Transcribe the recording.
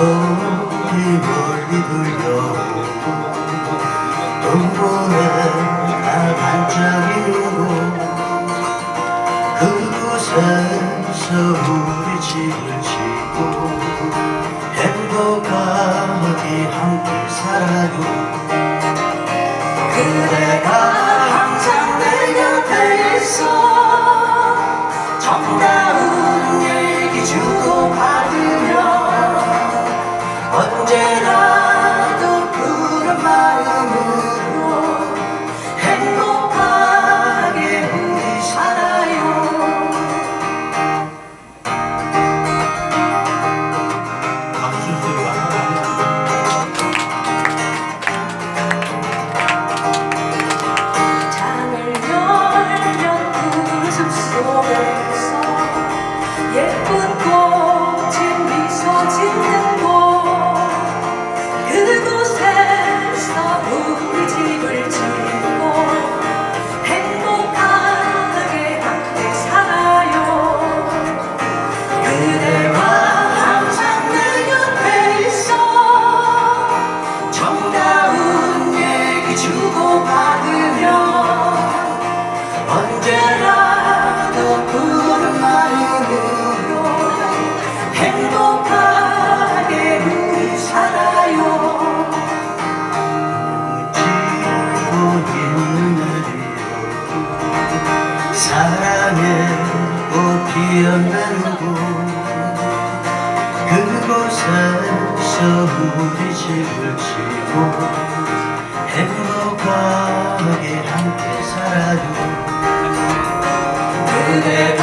저기 멀리 들려오고 눈물에 반짝이로 그곳에서 우리 집을 짓고 행복하게 함께 살아요 그대가 Oh. 사랑의 꽃피었는 곳 그곳에서 우리 집을 지고 행복하게 함께 살아요. 그대가